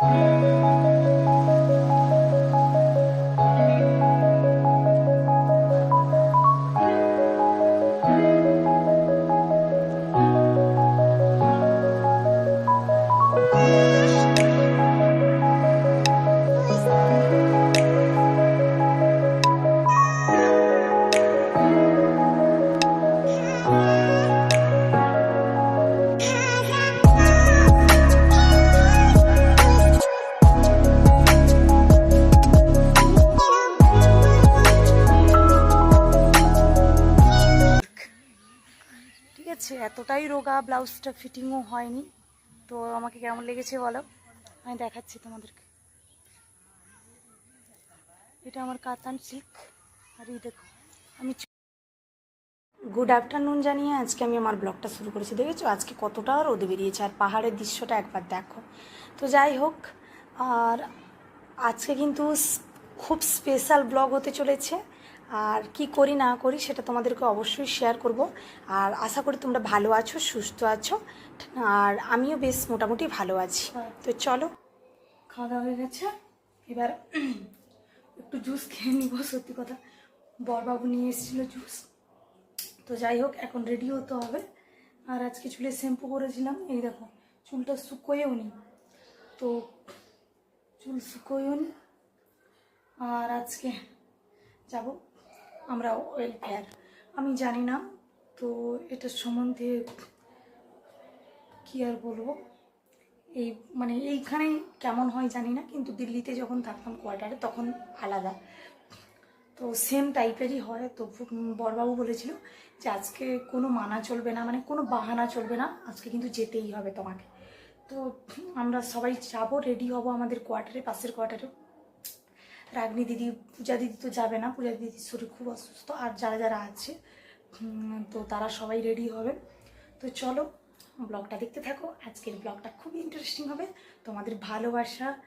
ঠিক আছে এতটাই রোগা, ব্লাউজটা ফিটিংও হয়নি। তো আমাকে কেমন লেগেছে বলো? আমি দেখাচ্ছি তোমাদেরকে। এটা আমার কাতান সিল্ক আর এই দেখো, আমি গুড আফটারনুন জানিয়ে আজকে আমি আমার ব্লগটা শুরু করেছি। দেখেছ? আজকে কতটা রোদে বেরিয়েছে আর পাহাড়ের দৃশ্যটা একবার দেখো। তো যাই হোক, আর আজকে কিন্তু খুব স্পেশাল ব্লগ হতে চলেছে। আর কি করি না করি সেটা তোমাদেরকে অবশ্যই শেয়ার করব। আর আশা করি তোমরা ভালো আছো, সুস্থ আছো, আর আমিও বেশ মোটামুটি ভালো আছি। তো চলো। খাওয়া দাওয়া হয়ে গেছে। এবার একটু জুস খেয়ে নিব, সত্যি কথা। বরবাবু নিয়ে এসেছিল জুস তো যাই হোক, এখন রেডি হতে হবে। আর আজকে চুলে শ্যাম্পু করেছিলাম। এই দেখো, চুলটা শুকোয়েও নি। তো চুল শুকোয়েও নি। আর আজকে যাব আমরা ওয়েলফেয়ার আমি জানি না তো এটার সম্বন্ধে কি আর বলব? এই মানে এইখানেই কেমন হয় জানি না কিন্তু দিল্লিতে যখন থাকতাম কোয়ার্টারে তখন আলাদা। তো সেম টাইপেরই হয় তো উম, বড়বাবু বলেছিল যে আজকে কোনো মানা চলবে না মানে কোনো বাহানা চলবে না আজকে কিন্তু যেতেই হবে তোমাকে। তো আমরা সবাই যাব রেডি হব আমাদের কোয়ার্টারে পাশের কোয়ার্টারে রাগনি দিদি, পূজা দিদি তো যাবে না, পূজা দিদির শরীর খুব অসুস্থ, আর যারা যারা আছে তো তারা সবাই রেডি হবে। তো চলো, ব্লগটা দেখতে থাকো। আজকের ব্লগটা খুব ইন্টারেস্টিং হবে। তোমাদের ভালোবাসা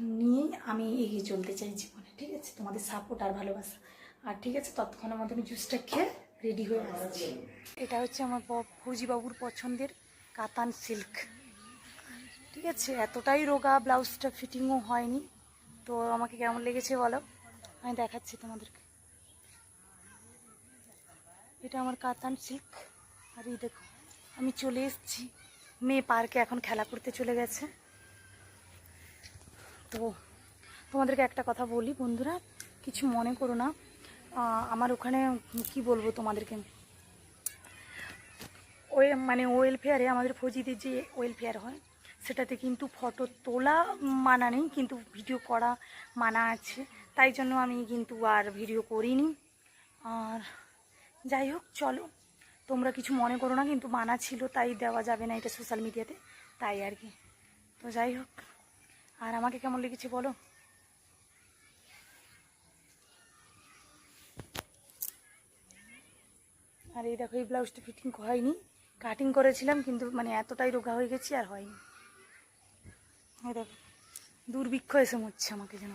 নিয়েই আমি এগিয়ে চলতে চাই জীবনে, ঠিক আছে? তোমাদের সাপোর্ট আর ভালোবাসা। আর ঠিক আছে, ততক্ষণের মধ্যে আমি জুসটা খেয়ে রেডি হয়ে আসছি। এটা হচ্ছে আমার ব- ফৌজিবাবুর পছন্দের কাতান সিল্ক ঠিক আছে, এতটাই রোগা, ব্লাউজটা ফিটিংও হয়নি। তো আমাকে কেমন লেগেছে বলো? আমি দেখাচ্ছি তোমাদেরকে। এটা আমার কাতান সিল্ক। আর এই দেখো, আমি চলে এসেছি। মেয়ে পার্কে এখন খেলা করতে চলে গেছে। তো তোমাদেরকে একটা কথা বলি বন্ধুরা, কিছু মনে করো না। আমার ওখানে, কি বলব তোমাদেরকে? ওয়ে মানে ওয়েলফেয়ারে আমাদের ফৌজিদের যে ওয়েলফেয়ার হয় সেটাতে কিন্তু ফটো তোলা মানা নেই, কিন্তু ভিডিও করা মানা আছে। তাই জন্য আমি কিন্তু আর ভিডিও করিনি। আর যাই হোক, চলো। তোমরা কিছু মনে করো না, কিন্তু মানা ছিল, তাই দেওয়া যাবে না এটা সোশ্যাল মিডিয়াতে তাই আর কি। তো যাই হোক, আর আমাকে কেমন লেগেছে বলো? আর, এই দেখো, এই ব্লাউজটা ফিটিং হয়নি। কাটিং করেছিলাম, কিন্তু মানে এতটাই রোগা হয়ে গেছি, আর হয়নি। দেখো, দুর্ভিক্ষ এসে মরছে আমাকে যেন।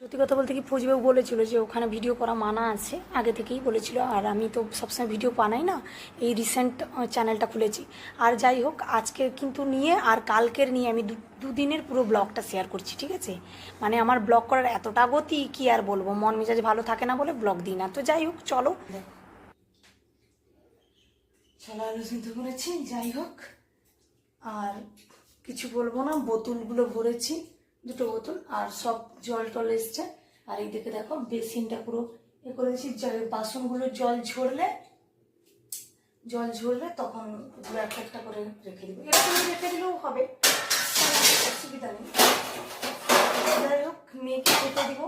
সত্যি কথা বলতে কি ফৌজিবাবু বলেছিল যে ওখানে ভিডিও করা মানা আছে, আগে থেকেই বলেছিল। আর আমি তো সবসময় ভিডিও বানাই না, এই রিসেন্ট চ্যানেলটা খুলেছি। আর যাই হোক, আজকে কিন্তু নিয়ে আর কালকের নিয়ে আমি দুদিনের পুরো ব্লগটা শেয়ার করছি, ঠিক আছে? মানে আমার ব্লগ করার এতটা গতি কি আর বলব? মন মেজাজ ভালো থাকে না বলে ব্লগ দিই না। তো যাই হোক, চলো। চলো আলু সিদ্ধ করেছি, যাই হোক। আর কিছু বলব না, বোতলগুলো ভরেছি, দুটো বোতল, আর সব জল টল এসছে। আর এই দিকে দেখো, বেসিনটা পুরো এ করেছি বাসনগুলো জল ঝরলে জল ঝরলে তখন ওগুলো একটা একটা করে রেখে দেবো। এরকম রেখে দিলেও হবে অসুবিধা নেই। যাই হোক, মেয়েকে খেতে দিব।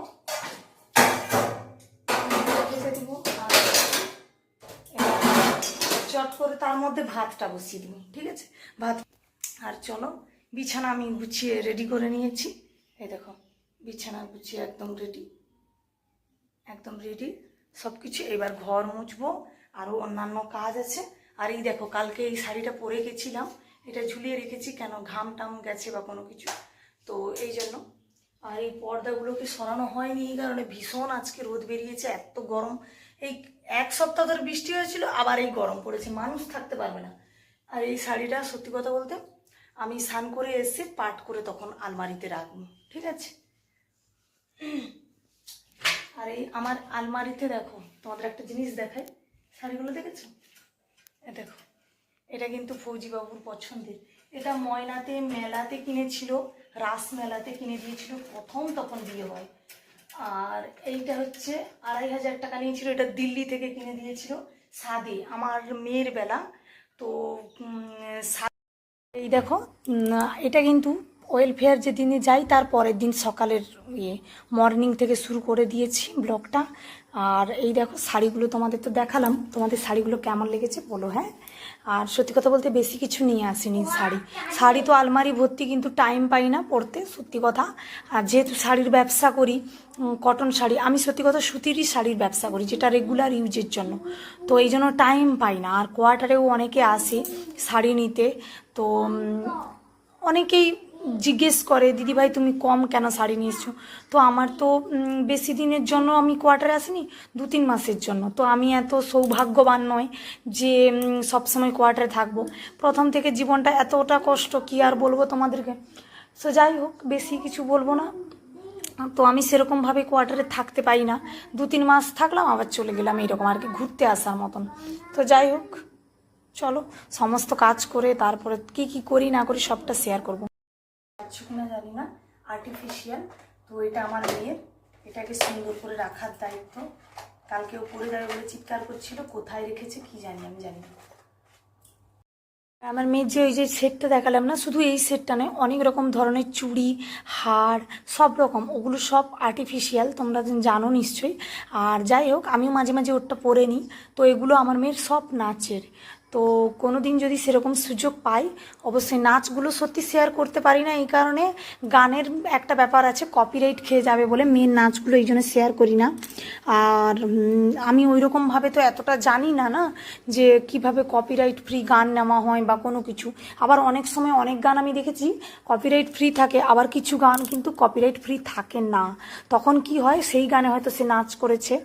চট করে তার মধ্যে ভাতটা বসিয়ে দিবি, ঠিক আছে? ভাত আর চলো, বিছানা আমি গুছিয়ে রেডি করে নিয়েছি। এই দেখো, বিছানা গুছিয়ে একদম রেডি একদম রেডি সব কিছু এবার ঘর মুছবো আরও অন্যান্য কাজ আছে। আর এই দেখো, কালকে এই শাড়িটা পরে গেছিলাম, এটা ঝুলিয়ে রেখেছি কেন, ঘাম টাম গেছে বা কোনো কিছু। তো এই জন্য। আর এই পর্দাগুলোকে সরানো হয়নি, এই কারণে ভীষণ আজকে রোদ বেরিয়েছে, এত গরম। এই এক সপ্তাহ ধরে বৃষ্টি হয়েছিল, আবার এই গরম পড়েছে, মানুষ থাকতে পারবে না। আর এই শাড়িটা সত্যি কথা বলতে আমি স্নান করে এসে পাট করে তখন আলমারিতে রাখব, ঠিক আছে? আর এই আমার আলমারিতে দেখো, তোমাদের একটা জিনিস দেখায় শাড়িগুলো দেখেছ? দেখো, এটা কিন্তু ফৌজি বাবুর পছন্দের। এটা ময়নাতে, মেলাতে কিনেছিল, রাস মেলাতে কিনে দিয়েছিল, প্রথম তখন বিয়ে হয়। আর এইটা হচ্ছে আড়াই হাজার টাকা নিয়েছিল, এটা দিল্লি থেকে কিনে দিয়েছিল সাদে, আমার মেয়ের বেলা। তো এই দেখো এটা কিন্তু ওয়েলফেয়ার যেদিনে যাই তার পরের দিন সকালের ইয়ে মর্নিং থেকে শুরু করে দিয়েছি ব্লগটা। আর এই দেখো, শাড়িগুলো তোমাদের তো দেখালাম, তোমাদের শাড়িগুলো কেমন লেগেছে বলো হ্যাঁ? আর সত্যি কথা বলতে বেশি কিছু নিয়ে আসিনি শাড়ি। শাড়ি তো আলমারি ভর্তি কিন্তু টাইম পাই না পরতে সত্যি কথা। আর যেহেতু শাড়ির ব্যবসা করি কটন শাড়ি, আমি সত্যি কথা সুতিরই শাড়ির ব্যবসা করি, যেটা রেগুলার ইউজের জন্য। তো এই জন্য টাইম পাই না। আর কোয়ার্টারেও অনেকে আসে শাড়ি নিতে। তো অনেকেই জিজ্ঞেস করে, দিদি ভাই, তুমি কম কেন শাড়ি নিয়েছো? তো আমার তো বেশি দিনের জন্য আমি কোয়ার্টারে আসিনি দু তিন মাসের জন্য। তো আমি এত সৌভাগ্যবান নয় যে সবসময় কোয়ার্টারে থাকব। প্রথম থেকে জীবনটা এতটা কষ্ট, কি আর বলব তোমাদেরকে? তো যাই হোক, বেশি কিছু বলব না। তো আমি সেরকমভাবে কোয়ার্টারে থাকতে পারি না। দু তিন মাস থাকলাম, আবার চলে গেলাম এরকম আর কি, ঘুরতে আসার মতন। তো যাই হোক, চলো, সমস্ত কাজ করে তারপরে কি কি করি না করি সবটা শেয়ার করব। পাচ্ছ কিনা জানি না আর্টিফিশিয়াল তো এটা আমার মেয়ের। এটাকে সুন্দর করে রাখার দায়িত্ব। কালকেও পরে যাবে বলে চিৎকার করছিল, কোথায় রেখেছে কি জানি, আমি জানি না। আমার মেয়ের যে ওই যে সেটটা দেখালাম না, শুধু এই সেটটা নয়, অনেক রকম ধরনের চুড়ি, হার, সব রকম, ওগুলো সব আর্টিফিশিয়াল তোমরা জানো নিশ্চয়ই। আর যাই হোক, আমিও মাঝে মাঝে ওরটা পরে নিই। তো এগুলো আমার মেয়ের সব নাচের। তো কোনো দিন যদি সেরকম সুযোগ পাই, অবশ্যই নাচগুলো সত্যি শেয়ার করতে পারি না এই কারণে। গানের একটা ব্যাপার আছে কপিরাইট খেয়ে যাবে বলে মেয়ের নাচগুলো এই জন্য শেয়ার করি না। আর আমি ওই রকমভাবে তো এতটা জানি না না? যে কীভাবে কপিরাইট ফ্রি গান নেওয়া হয় বা কোনো কিছু। আবার অনেক সময় অনেক গান আমি দেখেছি কপিরাইট ফ্রি থাকে, আবার কিছু গান কিন্তু কপিরাইট ফ্রি থাকে না। তখন কি হয়, সেই গানে হয়তো সে নাচ করেছে,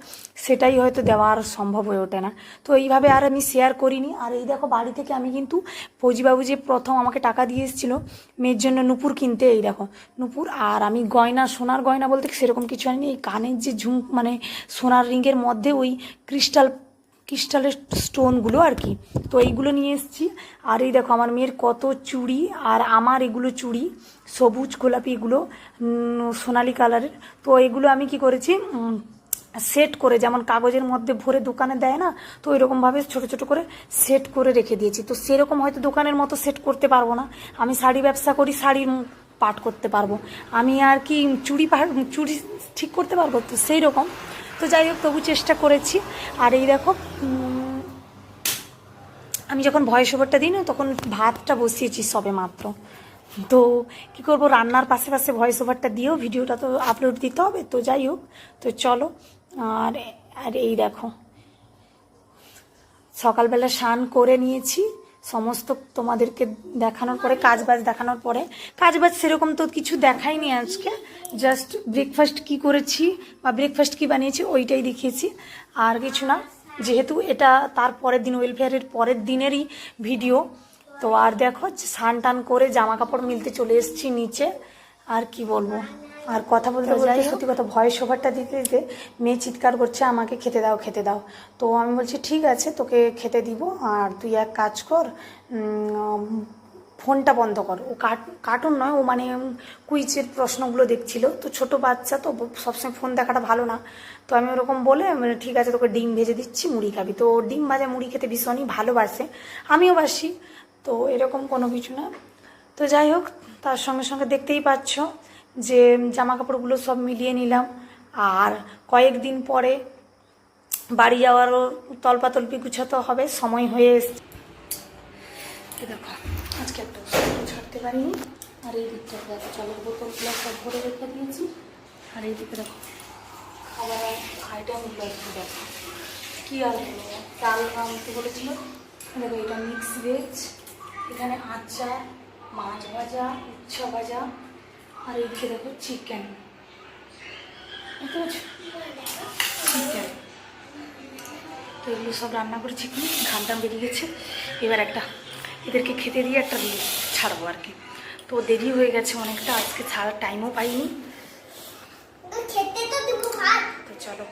সেটাই হয়তো দেওয়া আর সম্ভব হয়ে ওঠে না। তো এইভাবে আর আমি শেয়ার করিনি, আর এই দেখো বাড়ি থেকে আমি কিন্তু ফৌজিবাবু যে প্রথম আমাকে টাকা দিয়ে এসেছিল, মেয়ের জন্য নুপুর কিনতে, এই দেখো, নুপুর আর আমি গয়না, সোনার গয়না বলতে সেরকম কিছু আনিনি, এই কানের যে ঝুম মানে সোনার রিংয়ের মধ্যে ওই ক্রিস্টাল, ক্রিস্টালের স্টোনগুলো আর কি, তো এইগুলো নিয়ে এসেছি। আর এই দেখো আমার মেয়ের কত চুড়ি, আর আমার এগুলো চুড়ি, সবুজ গোলাপি এগুলো সোনালি কালারের, তো এগুলো আমি কি করেছি সেট করে, যেমন কাগজের মধ্যে ভরে দোকানে দেয় না, তো এরকমভাবে ছোট ছোট করে সেট করে রেখে দিয়েছি। তো সেরকম হয়তো দোকানের মতো সেট করতে পারব না। আমি শাড়ি ব্যবসা করি, শাড়ির পাট করতে পারব। আমি আর কি চুড়ি চুড়ি ঠিক করতে পারব? তো সেই রকম তো যাই হোক, তবু চেষ্টা করেছি। আর এই দেখো আমি যখন ভয়েস ওভারটা দিই না, তখন ভাতটা বসিয়েছি সবে মাত্র। তো কি করব, রান্নার পাশে পাশে ভয়েস ওভারটা দিয়েও ভিডিওটা তো আপলোড দিতে হবে। তো যাই হোক, তো চলো আর আর এই দেখো। সকালবেলা স্নান করে নিয়েছি, সমস্ত তোমাদেরকে দেখানোর পরে কাজ বাজ দেখানোর পরে। কাজ বাজ সেরকম তো কিছু দেখাইনি আজকে জাস্ট ব্রেকফাস্ট কি করেছি বা ব্রেকফাস্ট কি বানিয়েছি ওইটাই দেখিয়েছি। আর কিছু না, যেহেতু এটা তার পরের দিন ওয়েলফেয়ারের পরের দিনেরই ভিডিও তো আর দেখো, স্নান টান করে জামা কাপড় মিলতে চলে এসেছি নিচে। আর কি বলব? আর কথা বলতে বলতে সত্যি কথা ভয়েস ওভারটা দিতে দিতে মেয়ে চিৎকার করছে আমাকে খেতে দাও খেতে দাও। তো আমি বলছি ঠিক আছে তোকে খেতে দিব। আর তুই এক কাজ কর ফোনটা বন্ধ কর। ও কার্টুন নয় ও মানে কুইজের প্রশ্নগুলো দেখছিল। তো ছোট বাচ্চা তো সবসময় ফোন দেখাটা ভালো না। তো আমি ওরকম বলে মানে ঠিক আছে তোকে ডিম ভেজে দিচ্ছি মুড়ি খাবি। তো ও ডিম ভাজা মুড়ি খেতে ভীষণই ভালোবাসে। আমিও বাসি তো এরকম কোনো কিছু না। তো যাই হোক তার সঙ্গে সঙ্গে দেখতেই পাচ্ছ যে জামা কাপড়গুলো সব মিলিয়ে নিলাম। আর কয়েকদিন পরে বাড়ি যাওয়ারও তল্পাতল্পি গুছাতে হবে, সময় হয়ে এসছে। দেখো, আজকে একটা ছাড়তে পারিনি। আর এই দিকটা দেখো জলের বোতলগুলো সব ভরে রেখে দিয়েছি। আর এই দিকে দেখো খাবার আইটেমগুলো একটু দেখো। কী আর চাল আনতে বলেছিল। দেখো, এটা মিক্স ভেজ এখানে আচার, মাছ ভাজা, উচ্ছা ভাজা। আর এইদিকে দেখো চিকেন চিকেন তো এগুলো সব রান্না করেছি কি ঘামটা বেরিয়ে গেছে। এবার একটা এদেরকে খেতে দিয়ে একটা ছাড়বো আর কি। তো দেরি হয়ে গেছে অনেকটা আজকে ছাড়ার টাইমও পাইনি। তো চলো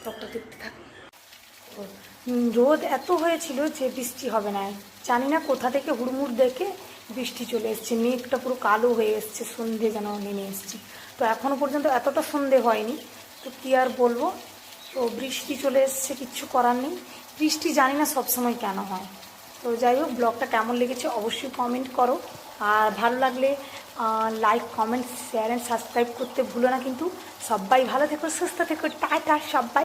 ব্লগটা দেখতে থাকো। রোদ এত হয়েছিল যে বৃষ্টি হবে না। জানি না কোথা থেকে হুড়মুড় দেখে বৃষ্টি চলে এসছে, মেঘটা পুরো কালো হয়ে এসছে, সন্ধে যেন নেমে এসছে। তো এখনও পর্যন্ত এতটা সন্ধে হয়নি। তো কী আর বলব? তো বৃষ্টি চলে এসছে, কিচ্ছু করার নেই। বৃষ্টি জানি না সবসময় কেন হয়। তো যাই হোক, ব্লগটা কেমন লেগেছে অবশ্যই কমেন্ট করো। আর ভালো লাগলে like comment share and subscribe করতে ভুলো না কিন্তু। সবাই ভালো থেকো, সুস্থ থেকো, টাটা সবাই।